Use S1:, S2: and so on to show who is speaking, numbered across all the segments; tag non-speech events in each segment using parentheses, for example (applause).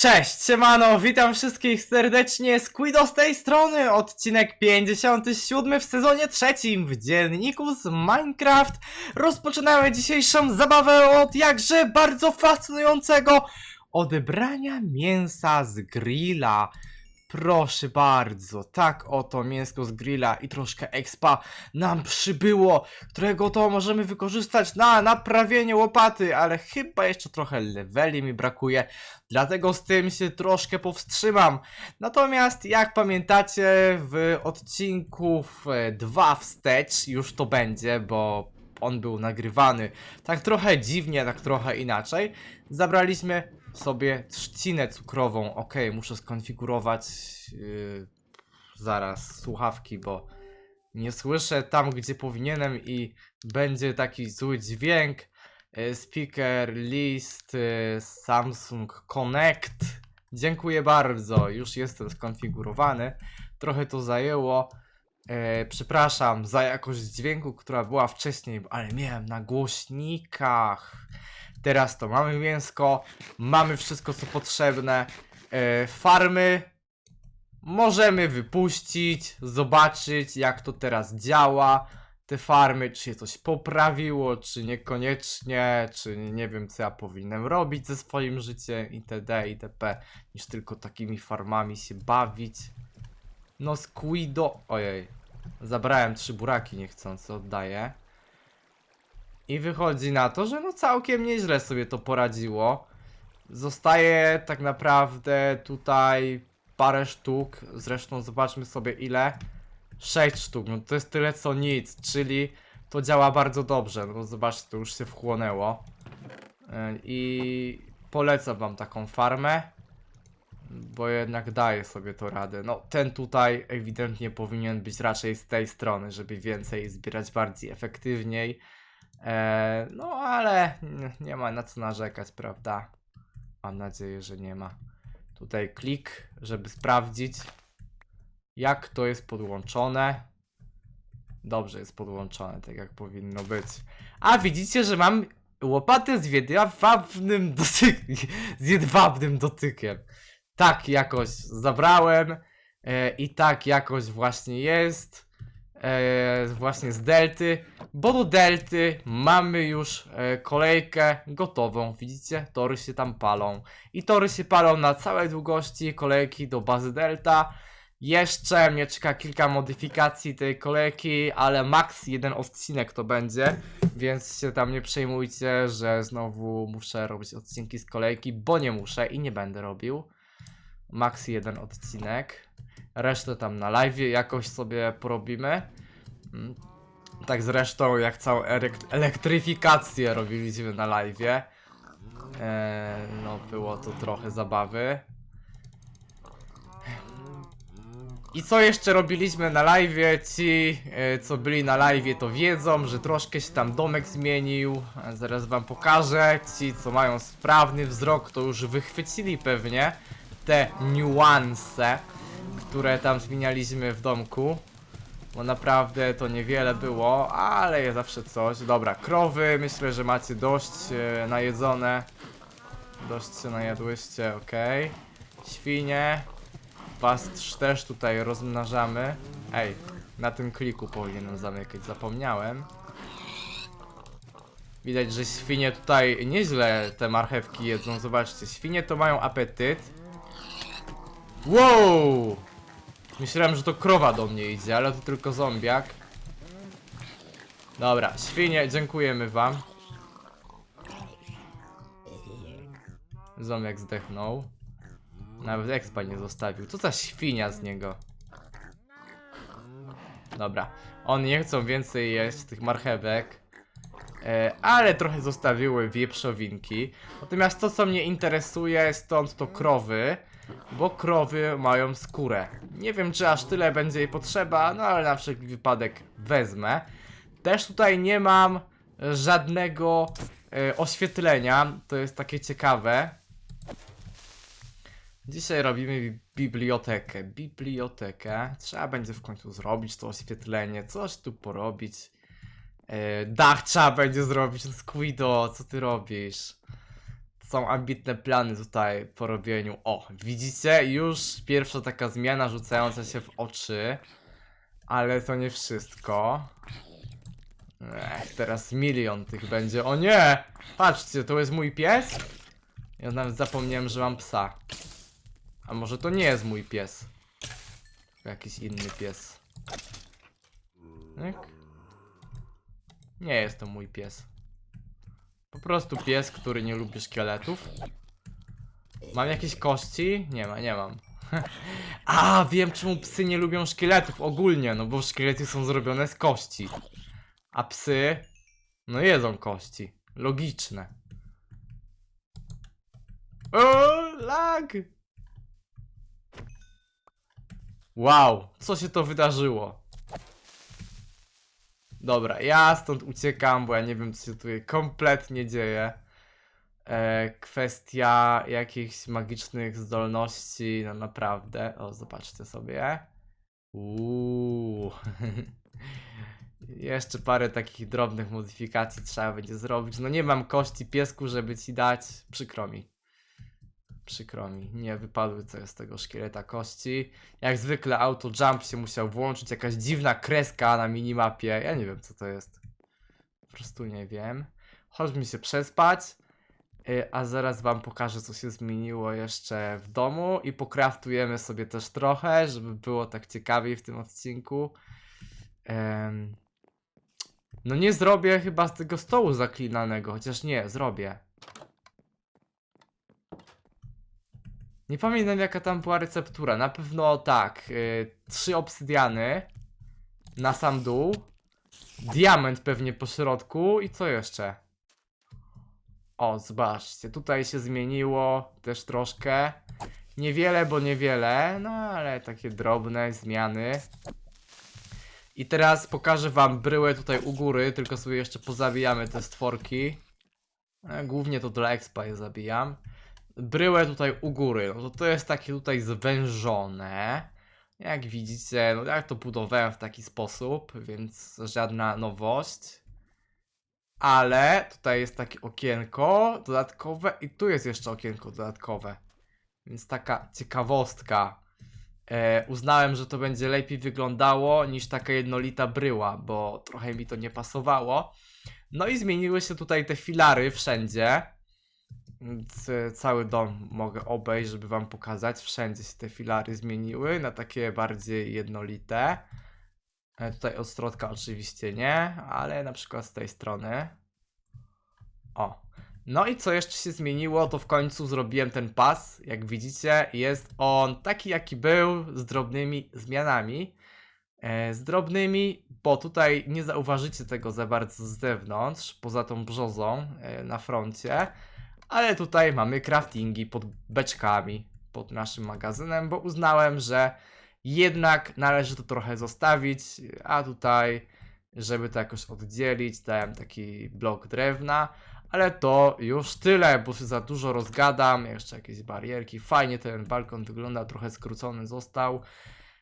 S1: Cześć, siemano, witam wszystkich serdecznie, Squido z tej strony, odcinek 57 w sezonie trzecim w dzienniku z Minecraft. Rozpoczynamy dzisiejszą zabawę od jakże bardzo fascynującego odebrania mięsa z grilla. Proszę bardzo, tak oto mięsko z grilla i troszkę expa nam przybyło, którego to możemy wykorzystać na naprawienie łopaty, ale chyba jeszcze trochę leveli mi brakuje, dlatego z tym się troszkę powstrzymam. Natomiast jak pamiętacie w odcinku 2 wstecz już to będzie, bo on był nagrywany tak trochę dziwnie, tak trochę inaczej. Zabraliśmy sobie trzcinę cukrową. Ok, muszę skonfigurować yy, zaraz słuchawki, bo nie słyszę tam, gdzie powinienem i będzie taki zły dźwięk. Yy, Speaker, list, yy, Samsung Connect. Dziękuję bardzo, już jestem skonfigurowany. Trochę to zajęło. E, przepraszam za jakość dźwięku, która była wcześniej, ale miałem na głośnikach. Teraz to mamy mięsko, mamy wszystko co potrzebne. E, farmy możemy wypuścić, zobaczyć jak to teraz działa. Te farmy, czy się coś poprawiło, czy niekoniecznie, czy nie wiem co ja powinienem robić ze swoim życiem itd. itp. niż tylko takimi farmami się bawić. No Squido... Ojej. Zabrałem trzy buraki niechcący, oddaję. I wychodzi na to, że no całkiem nieźle sobie to poradziło. Zostaje tak naprawdę tutaj parę sztuk. Zresztą zobaczmy sobie ile. 6 sztuk, no to jest tyle co nic, czyli to działa bardzo dobrze. No zobaczcie, to już się wchłonęło. Yy, I polecam wam taką farmę bo jednak daje sobie to radę. No, ten tutaj ewidentnie powinien być raczej z tej strony, żeby więcej zbierać bardziej efektywniej. E, no, ale nie- ma na co narzekać, prawda? Mam nadzieję, że nie ma. Tutaj klik, żeby sprawdzić, jak to jest podłączone. Dobrze jest podłączone, tak jak powinno być. A widzicie, że mam łopatę z jedwabnym dotykiem. (laughs) Z jedwabnym dotykiem tak jakoś zabrałem e, i tak jakoś właśnie jest. E, właśnie z delty, bo do delty mamy już e, kolejkę gotową. Widzicie? Tory się tam palą. I tory się palą na całej długości kolejki do bazy delta. Jeszcze mnie czeka kilka modyfikacji tej kolejki, ale max jeden odcinek to będzie, więc się tam nie przejmujcie, że znowu muszę robić odcinki z kolejki, bo nie muszę i nie będę robił max jeden odcinek. Resztę tam na live jakoś sobie porobimy. Mm. Tak zresztą jak całą elek- elektryfikację robiliśmy na live. Eee, no było to trochę zabawy. I co jeszcze robiliśmy na live? Ci, e, co byli na live, to wiedzą, że troszkę się tam domek zmienił. E, Zaraz wam pokażę. Ci, co mają sprawny wzrok, to już wychwycili pewnie te niuanse, które tam zmienialiśmy w domku. Bo naprawdę to niewiele było, ale jest zawsze coś. Dobra, krowy, myślę, że macie dość e, najedzone. Dość się najadłyście, ok. Świnie. Was też tutaj rozmnażamy. Ej, na tym kliku powinienem zamykać, zapomniałem. Widać, że świnie tutaj nieźle te marchewki jedzą. Zobaczcie, świnie to mają apetyt. Wow! Myślałem, że to krowa do mnie idzie, ale to tylko zombiak. Dobra, świnie, dziękujemy wam. Zombiak zdechnął. Nawet expa nie zostawił. Co za świnia z niego? Dobra, oni nie chcą więcej jeść tych marchewek. E, ale trochę zostawiły wieprzowinki. Natomiast to, co mnie interesuje, stąd to krowy, bo krowy mają skórę. Nie wiem, czy aż tyle będzie jej potrzeba, no ale na wszelki wypadek wezmę. Też tutaj nie mam żadnego e, oświetlenia, to jest takie ciekawe. Dzisiaj robimy bi- bibliotekę. Bibliotekę. Trzeba będzie w końcu zrobić to oświetlenie, coś tu porobić. E, dach trzeba będzie zrobić. Squido, co ty robisz? Są ambitne plany tutaj po robieniu. O, widzicie? Już pierwsza taka zmiana rzucająca się w oczy. Ale to nie wszystko. Ech, teraz milion tych będzie. O nie! Patrzcie, to jest mój pies? Ja nawet zapomniałem, że mam psa. A może to nie jest mój pies? Jakiś inny pies. Nie jest to mój pies. Po prostu pies, który nie lubi szkieletów. Mam jakieś kości? Nie ma, nie mam. (laughs) A, wiem czemu psy nie lubią szkieletów ogólnie, no bo szkielety są zrobione z kości. A psy, no jedzą kości. Logiczne. O, lag! Wow, co się to wydarzyło? Dobra, ja stąd uciekam, bo ja nie wiem, co się tutaj kompletnie dzieje. E, kwestia jakichś magicznych zdolności, no naprawdę. O, zobaczcie sobie. Uuu. (laughs) Jeszcze parę takich drobnych modyfikacji trzeba będzie zrobić. No nie mam kości piesku, żeby ci dać. Przykro mi. Przykro mi. Nie wypadły co z tego szkieleta kości. Jak zwykle auto jump się musiał włączyć. Jakaś dziwna kreska na minimapie. Ja nie wiem co to jest. Po prostu nie wiem. Chodźmy się przespać. Y, A zaraz wam pokażę co się zmieniło jeszcze w domu i pokraftujemy sobie też trochę, żeby było tak ciekawiej w tym odcinku. No nie zrobię chyba z tego stołu zaklinanego, chociaż nie, zrobię. Nie pamiętam jaka tam była receptura. Na pewno tak. y, trzy obsydiany na sam dół. Diament pewnie po środku i co jeszcze? O, zobaczcie, tutaj się zmieniło też troszkę. Niewiele, bo niewiele, no ale takie drobne zmiany. I teraz pokażę wam bryłę tutaj u góry, tylko sobie jeszcze pozabijamy te stworki. E, Głównie to dla expa je zabijam. Bryłę tutaj u góry, no to to jest takie tutaj zwężone. Jak widzicie, no jak to budowałem w taki sposób, więc żadna nowość. Ale tutaj jest takie okienko dodatkowe i tu jest jeszcze okienko dodatkowe. Więc taka ciekawostka. E, uznałem, że to będzie lepiej wyglądało niż taka jednolita bryła, bo trochę mi to nie pasowało. No i zmieniły się tutaj te filary wszędzie. Cały dom mogę obejść, żeby wam pokazać. Wszędzie się te filary zmieniły na takie bardziej jednolite. E, Tutaj od środka oczywiście nie, ale na przykład z tej strony. O. No i co jeszcze się zmieniło, to w końcu zrobiłem ten pas. Jak widzicie, jest on taki jaki był, z drobnymi zmianami. E, z drobnymi, bo tutaj nie zauważycie tego za bardzo z zewnątrz, poza tą brzozą e, na froncie. Ale tutaj mamy craftingi pod beczkami, pod naszym magazynem, bo uznałem, że jednak należy to trochę zostawić, a tutaj, żeby to jakoś oddzielić, dałem taki blok drewna, ale to już tyle, bo się za dużo rozgadam, jeszcze jakieś barierki, fajnie ten balkon wygląda, trochę skrócony został.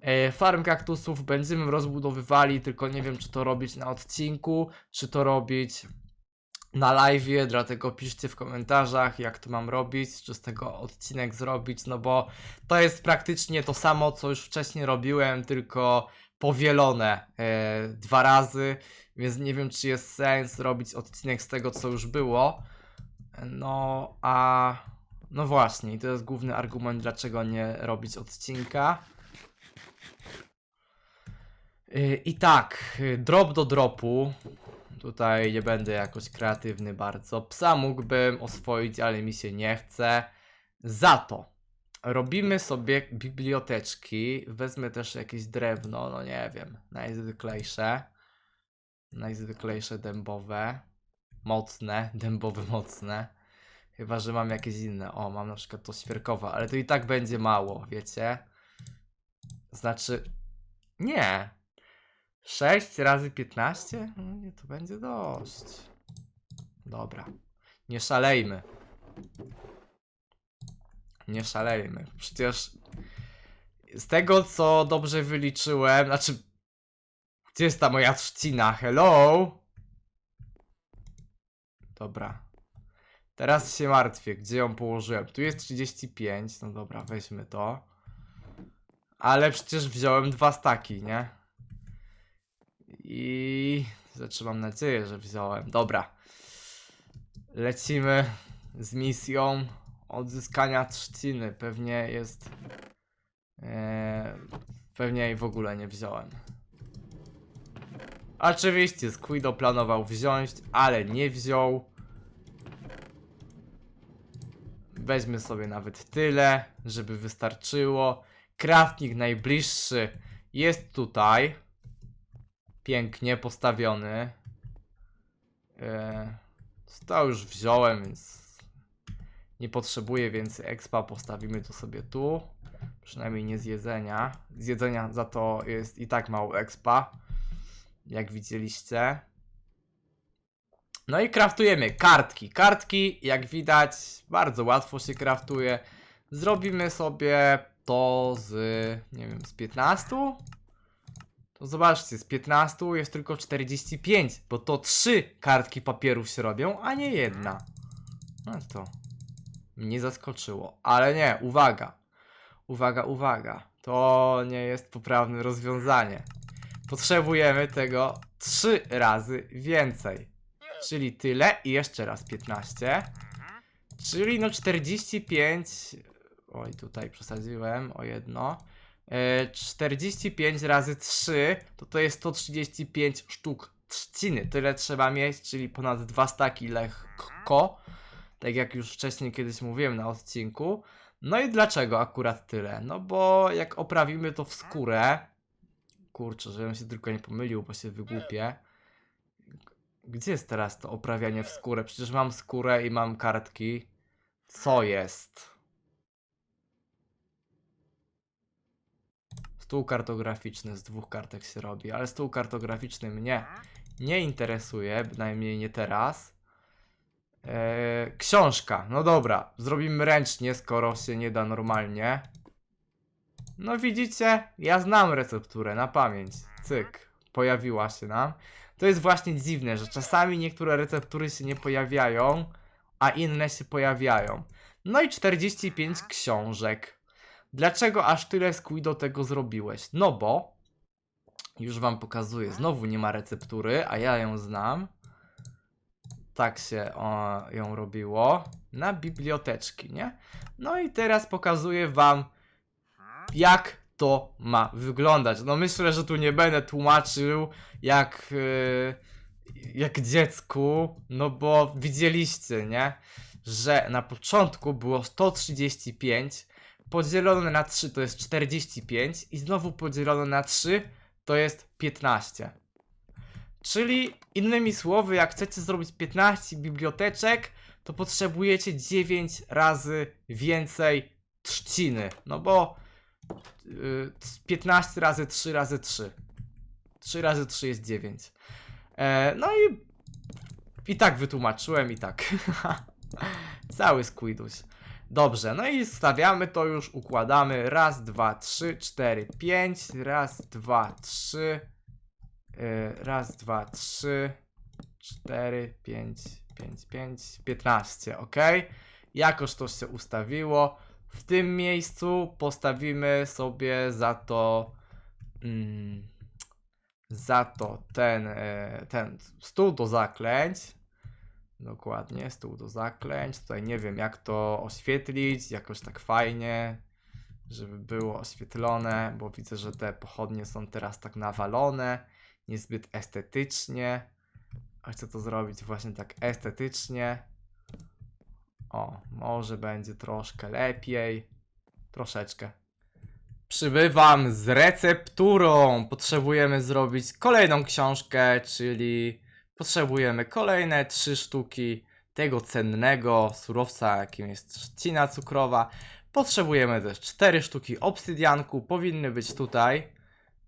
S1: E, Farm kaktusów będziemy rozbudowywali, tylko nie wiem czy to robić na odcinku, czy to robić na live, dlatego piszcie w komentarzach, jak to mam robić, czy z tego odcinek zrobić, no bo to jest praktycznie to samo, co już wcześniej robiłem, tylko powielone e, dwa razy, więc nie wiem, czy jest sens robić odcinek z tego, co już było. No, a no właśnie, to jest główny argument, dlaczego nie robić odcinka. Y, I tak, y, drop do dropu. Tutaj nie będę jakoś kreatywny bardzo. Psa mógłbym oswoić, ale mi się nie chce. Za to robimy sobie biblioteczki. Wezmę też jakieś drewno, no nie wiem, najzwyklejsze. Najzwyklejsze dębowe. Mocne, (laughs) dębowe mocne. Chyba, że mam jakieś inne. O, mam na przykład to świerkowe, ale to i tak będzie mało, wiecie? Znaczy, nie. 6 razy 15? No nie, to będzie dość. Dobra. Nie szalejmy. Nie szalejmy. Przecież z tego co dobrze wyliczyłem, znaczy. Gdzie jest ta moja trzcina? Hello? Dobra. Teraz się martwię, gdzie ją położyłem. Tu jest 35, no dobra, weźmy to. Ale przecież wziąłem dwa staki, nie? I... Znaczy mam nadzieję, że wziąłem. Dobra. Lecimy z misją odzyskania trzciny. Pewnie jest... Eee, pewnie jej w ogóle nie wziąłem. Oczywiście Squido planował wziąć, ale nie wziął. Weźmy sobie nawet tyle, żeby wystarczyło. Kraftnik najbliższy jest tutaj. Pięknie postawiony. Eee, to już wziąłem, więc nie potrzebuję więcej expa. Postawimy to sobie tu. Przynajmniej nie z jedzenia. Z jedzenia za to jest i tak mało expa. Jak widzieliście. No i kraftujemy kartki. Kartki, jak widać, bardzo łatwo się kraftuje. Zrobimy sobie to z, nie wiem, z 15? To zobaczcie, z 15 jest tylko 45, bo to 3 kartki papieru się robią, a nie jedna. No to mnie zaskoczyło. Ale nie, uwaga. Uwaga, uwaga. To nie jest poprawne rozwiązanie. Potrzebujemy tego 3 razy więcej. Czyli tyle i jeszcze raz 15. Czyli no 45. Oj, tutaj przesadziłem o jedno. E, 45 razy 3 to to jest 135 sztuk trzciny. Tyle trzeba mieć, czyli ponad 2 staki lekko. Tak jak już wcześniej kiedyś mówiłem na odcinku. No i dlaczego akurat tyle? No bo jak oprawimy to w skórę. Kurczę, żebym się tylko nie pomylił, bo się wygłupię. Gdzie jest teraz to oprawianie w skórę? Przecież mam skórę i mam kartki. Co jest? Stół kartograficzny z dwóch kartek się robi, ale stół kartograficzny mnie nie interesuje, bynajmniej nie teraz. Eee, książka, no dobra, zrobimy ręcznie, skoro się nie da normalnie. No widzicie, ja znam recepturę na pamięć. Cyk, pojawiła się nam. To jest właśnie dziwne, że czasami niektóre receptury się nie pojawiają, a inne się pojawiają. No i 45 książek. Dlaczego aż tyle Squido tego zrobiłeś? No bo już wam pokazuję, znowu nie ma receptury, a ja ją znam. Tak się o, ją robiło na biblioteczki, nie? No i teraz pokazuję wam jak to ma wyglądać. No myślę, że tu nie będę tłumaczył jak, yy, jak dziecku, no bo widzieliście, nie? Że na początku było 135, podzielone na 3 to jest 45 i znowu podzielone na 3 to jest 15. Czyli innymi słowy, jak chcecie zrobić 15 biblioteczek, to potrzebujecie 9 razy więcej trzciny. No bo y, 15 razy 3 razy 3. 3 razy 3 jest 9. E, no i i tak wytłumaczyłem i tak. (laughs) Cały squiduś. Dobrze, no i stawiamy to już, układamy. Raz, dwa, trzy, cztery, pięć. Raz, dwa, trzy. Yy, raz, dwa, trzy, cztery, pięć, pięć, pięć, piętnaście, ok? Jakoż to się ustawiło. W tym miejscu postawimy sobie za to mm, za to ten, e, ten stół do zaklęć. Dokładnie, stół do zaklęć. Tutaj nie wiem jak to oświetlić, jakoś tak fajnie, żeby było oświetlone, bo widzę, że te pochodnie są teraz tak nawalone, niezbyt estetycznie. A chcę to zrobić właśnie tak estetycznie. O, może będzie troszkę lepiej. Troszeczkę. Przybywam z recepturą. Potrzebujemy zrobić kolejną książkę, czyli potrzebujemy kolejne trzy sztuki tego cennego surowca, jakim jest trzcina cukrowa. Potrzebujemy też cztery sztuki obsydianku. Powinny być tutaj.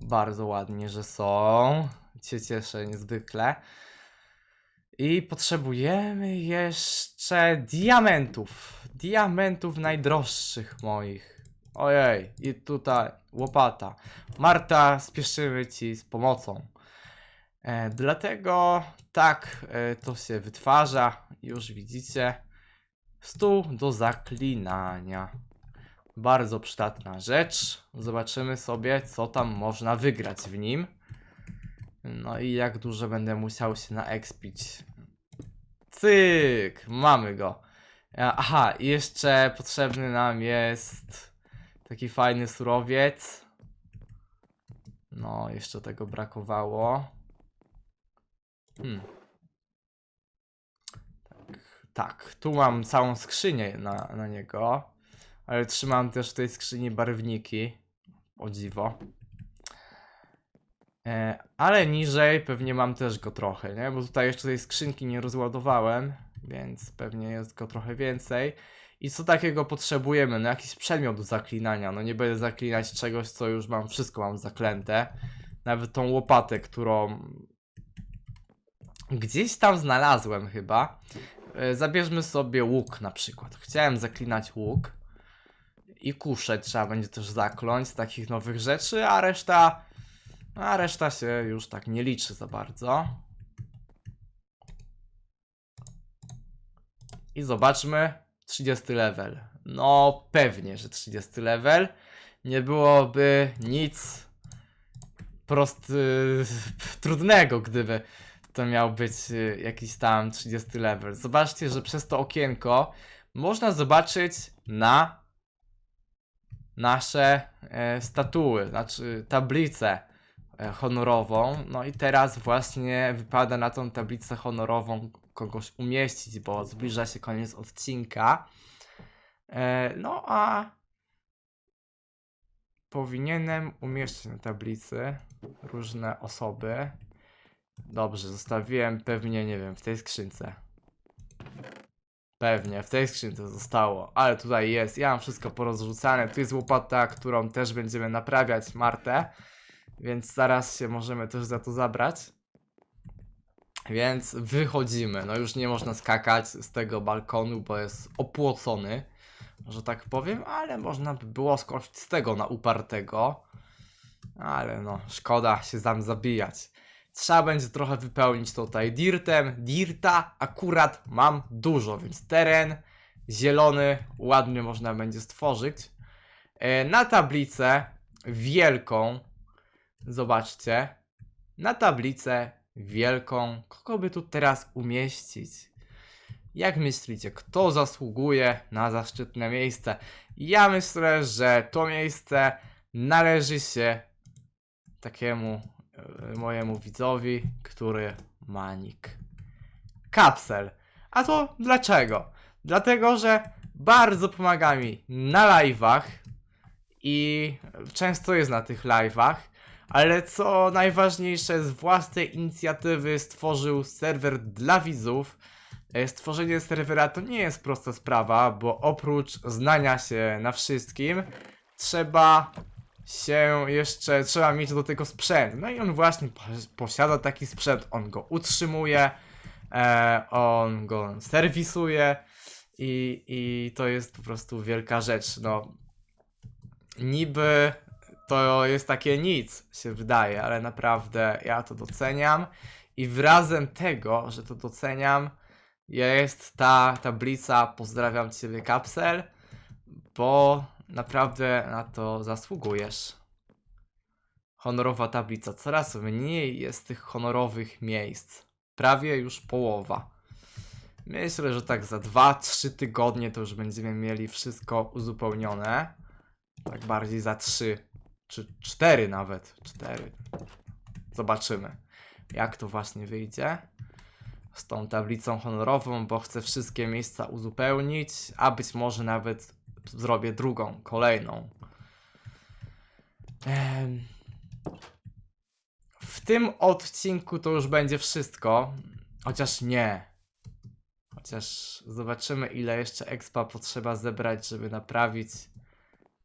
S1: Bardzo ładnie, że są. Cię cieszę niezwykle. I potrzebujemy jeszcze diamentów. Diamentów najdroższych moich. Ojej, i tutaj łopata. Marta, spieszymy ci z pomocą. E, dlatego tak e, to się wytwarza. Już widzicie. Stół do zaklinania. Bardzo przydatna rzecz. Zobaczymy sobie, co tam można wygrać w nim. No i jak dużo będę musiał się naekspić. Cyk! Mamy go. E, Aha, jeszcze potrzebny nam jest taki fajny surowiec. No, jeszcze tego brakowało. Hmm. Tak, tak, tu mam całą skrzynię na, na niego. Ale trzymam też w tej skrzyni barwniki. O dziwo. E, ale niżej pewnie mam też go trochę, nie? Bo tutaj jeszcze tej skrzynki nie rozładowałem, więc pewnie jest go trochę więcej. I co takiego potrzebujemy? No jakiś przedmiot do zaklinania. No nie będę zaklinać czegoś, co już mam, wszystko mam zaklęte. Nawet tą łopatę, którą gdzieś tam znalazłem chyba. E, Zabierzmy sobie łuk na przykład. Chciałem zaklinać łuk. I kuszę trzeba będzie też zakląć z takich nowych rzeczy, a reszta a reszta się już tak nie liczy za bardzo. I zobaczmy. 30 level. No pewnie, że 30 level. Nie byłoby nic prost, (laughs) trudnego, gdyby to miał być y, jakiś tam 30 level. Zobaczcie, że przez to okienko można zobaczyć na nasze e, statuły, znaczy tablicę e, honorową. No i teraz właśnie wypada na tą tablicę honorową kogoś umieścić, bo zbliża się koniec odcinka. E, no a powinienem umieścić na tablicy różne osoby. Dobrze, zostawiłem pewnie, nie wiem, w tej skrzynce. Pewnie, w tej skrzynce zostało, ale tutaj jest, ja mam wszystko porozrzucane, tu jest łopata, którą też będziemy naprawiać, Martę, więc zaraz się możemy też za to zabrać. Więc wychodzimy, no już nie można skakać z tego balkonu, bo jest opłocony, że tak powiem, ale można by było skoczyć z tego na upartego. Ale no, szkoda się tam zabijać. Trzeba będzie trochę wypełnić tutaj dirtem. Dirta akurat mam dużo, więc teren zielony ładnie można będzie stworzyć. E, Na tablicę wielką, zobaczcie, na tablicę wielką, kogo by tu teraz umieścić? Jak myślicie, kto zasługuje na zaszczytne miejsce? Ja myślę, że to miejsce należy się takiemu mojemu widzowi, który ma nick. Kapsel. A to dlaczego? Dlatego, że bardzo pomaga mi na live'ach i często jest na tych live'ach, ale co najważniejsze, z własnej inicjatywy stworzył serwer dla widzów. E, Stworzenie serwera to nie jest prosta sprawa, bo oprócz znania się na wszystkim, trzeba się jeszcze, trzeba mieć do tego sprzęt. No i on właśnie po- posiada taki sprzęt, on go utrzymuje, e, on go serwisuje i, i to jest po prostu wielka rzecz. No, niby to jest takie nic, się wydaje, ale naprawdę ja to doceniam i wyrazem tego, że to doceniam, jest ta tablica Pozdrawiam Ciebie Kapsel, bo naprawdę na to zasługujesz. Honorowa tablica. Coraz mniej jest tych honorowych miejsc. Prawie już połowa. Myślę, że tak za 2-3 tygodnie to już będziemy mieli wszystko uzupełnione. Tak bardziej za 3 czy 4 nawet. 4. Zobaczymy, jak to właśnie wyjdzie z tą tablicą honorową, bo chcę wszystkie miejsca uzupełnić, a być może nawet zrobię drugą, kolejną. W tym odcinku to już będzie wszystko, chociaż nie. Chociaż zobaczymy ile jeszcze expa potrzeba zebrać, żeby naprawić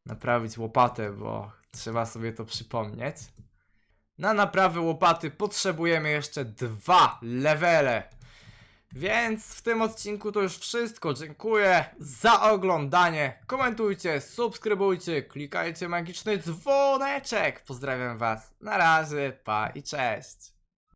S1: naprawić łopatę, bo trzeba sobie to przypomnieć. Na naprawę łopaty potrzebujemy jeszcze dwa levele. Więc w tym odcinku to już wszystko. Dziękuję za oglądanie. Komentujcie, subskrybujcie, klikajcie magiczny dzwoneczek. Pozdrawiam Was. Na razie, pa i cześć.